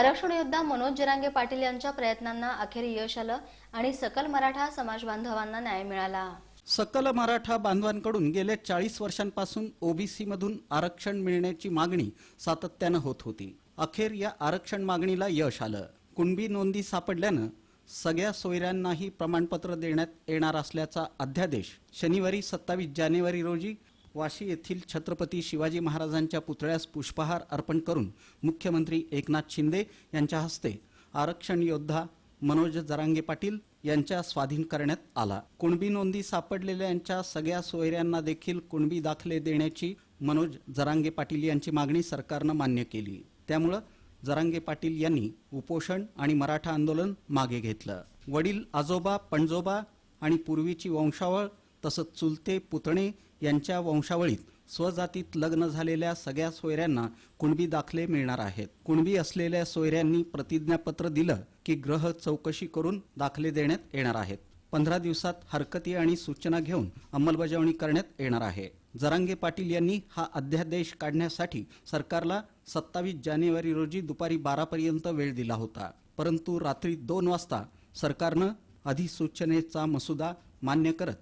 आरक्षण योद्धा मनोज जरांगे पाटील यांच्या प्रयत्नांना अखेर यश आलं आणि सकल मराठा समाज बांधवांना न्याय मिळाला. सकल मराठा बांधवांकडून गेल्या चाळीस वर्षांपासून ओबीसी मधून आरक्षण मिळण्याची मागणी सातत्यानं होत होती. अखेर या आरक्षण मागणीला यश आलं. कुणबी नोंदी सापडल्यानं सगळ्या सोयऱ्यांनाही प्रमाणपत्र देण्यात येणार असल्याचा अध्यादेश शनिवारी सत्तावीस जानेवारी रोजी वाशी येथील छत्रपती शिवाजी महाराजांच्या पुतळ्यास पुष्पहार अर्पण करून मुख्यमंत्री एकनाथ शिंदे यांच्या हस्ते आरक्षण योद्धा मनोज जरांगे पाटील यांच्या स्वाधीन करण्यात आला. कुणबी नोंदी सापडलेल्यांच्या सगळ्या सोयऱ्यांना देखील कुणबी दाखले देण्याची मनोज जरांगे पाटील यांची मागणी सरकारनं मान्य केली. त्यामुळं जरांगे पाटील यांनी उपोषण आणि मराठा आंदोलन मागे घेतलं. वडील आजोबा पणजोबा आणि पूर्वीची वंशावळ तसंच चुलते पुतणे यांच्या वंशावळीत स्वजातीत लग्न झालेल्या सगळ्या सोयऱ्यांना कुणबी दाखले मिळणार आहेत. कुणबी असलेल्या सोयऱ्यांनी प्रतिज्ञापत्र दिलं की ग्रह चौकशी करून दाखले देण्यात येणार आहेत. पंधरा दिवसात हरकती आणि सूचना घेऊन अंमलबजावणी करण्यात येणार आहे. जरांगे पाटील यांनी हा अध्यादेश काढण्यासाठी सरकारला सत्तावीस जानेवारी रोजी दुपारी बारापर्यंत वेळ दिला होता. परंतु रात्री दोन वाजता सरकारनं अधिसूचनेचा मसुदा मान्य करत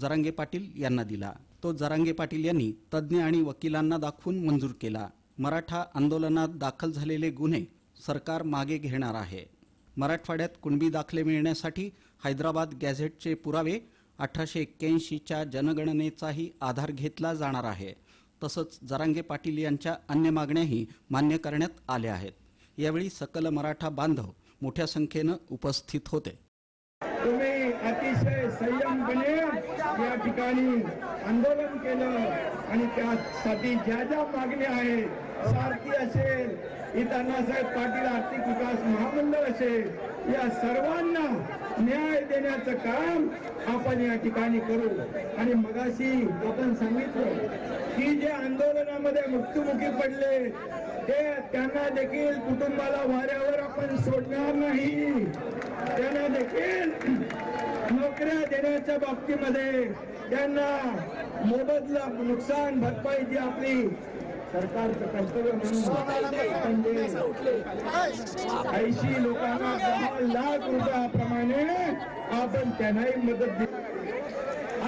जरांगे पाटील यांना दिला. तो जरांगे पाटील यांनी तज्ज्ञ आणि वकिलांना दाखवून मंजूर केला. मराठा आंदोलनात दाखल झालेले गुन्हे सरकार मागे घेणार आहे. मराठवाड्यात कुणबी दाखले मिळण्यासाठी हैदराबाद गॅझेटचे पुरावे अठराशे एक्क्याऐंशीच्या जनगणनेचाही आधार घेतला जाणार आहे. तसंच जरांगे पाटील यांच्या अन्य मागण्याही मान्य करण्यात आल्या आहेत. यावेळी सकल मराठा बांधव मोठ्या संख्येनं उपस्थित होते. तुम्ही अतिशय संयमपणे या ठिकाणी आंदोलन केलं आणि त्यासाठी ज्या ज्या मागण्या आहेत सारथी असेल इथं अण्णासाहेब पाटील आर्थिक विकास महामंडळ असेल या सर्वांना न्याय देण्याचं काम आपण या ठिकाणी करू. आणि मगाशी आपण सांगितलं की जे आंदोलनामध्ये मृत्युमुखी पडले ते त्यांना देखील कुटुंबाला वाऱ्यावर आपण सोडणार नाही. त्यांना देखील नोकऱ्या देण्याच्या बाबतीमध्ये त्यांना मोबदला नुकसान भरपाई जी आपली सरकारचं कर्तव्य म्हणून ऐंशी लोकांना दहा लाख रुपयाप्रमाणे आपण त्यांनाही मदत दिली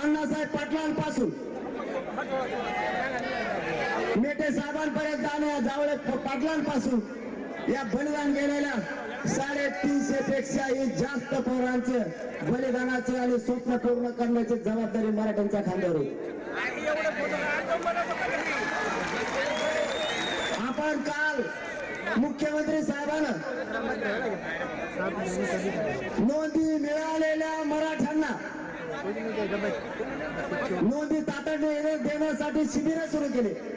अण्णासाहेब पाटलांपासून. मेटे साहेबांपर्यंत आणि जावळे पाटलांपासून. या बलिदान गेलेल्या साडेतीनशे पेक्षाही जास्त पोरांचे बलिदानाचे आणि स्वप्न पूर्ण करण्याची जबाबदारी मराठ्यांच्या खांद्यावर. आपण काल मुख्यमंत्री साहेबांना नोंदी मिळालेल्या मराठ्यांना नोंदी तातडीने देण्यासाठी शिबिर सुरू केले.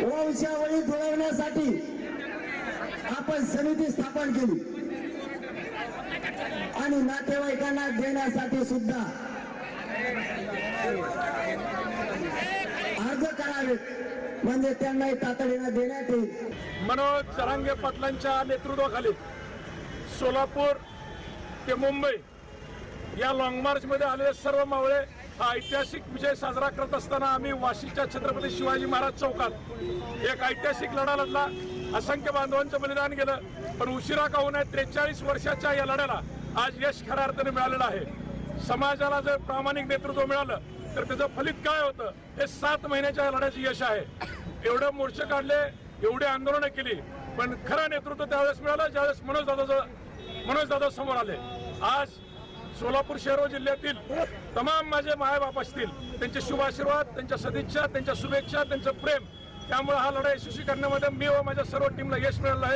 वंशावळी जुळवण्यासाठी आपण समिती स्थापन केली. आणि नातेवाईकांना देण्यासाठी सुद्धा अर्ज करावेत म्हणजे त्यांनाही तातडीनं देण्यात येईल. मनोज सरांगे पाटलांच्या नेतृत्वाखाली सोलापूर ते मुंबई या लॉंग मार्चमध्ये आलेले सर्व मावळे हा ऐतिहासिक विजय साजरा करत असताना आम्ही वाशीच्या छत्रपती शिवाजी महाराज चौकात एक ऐतिहासिक लढा लढला. असंख्य बांधवांचं बलिदान गेलं. पण उशिरा का होऊन त्रेचाळीस वर्षाच्या या लढ्याला आज यश खऱ्या अर्थाने मिळालेलं आहे. समाजाला जर प्रामाणिक नेतृत्व मिळालं तर त्याचं फलित काय होतं? हे सात महिन्याच्या या लढ्याचं यश आहे. एवढं मोर्चे काढले एवढी आंदोलनं केली पण खरं नेतृत्व त्यावेळेस मिळालं ज्यावेळेस मनोज दादा मनोज दादा समोर आले. आज सोलापूर शहर व जिल्ह्यातील तमाम माझे मायबाप असतील त्यांचे शुभाशीर्वाद त्यांच्या सदिच्छा त्यांच्या शुभेच्छा त्यांचं प्रेम त्यामुळे हा लढा यशस्वी करण्यामध्ये मी व माझ्या सर्व टीमला यश मिळालं आहे.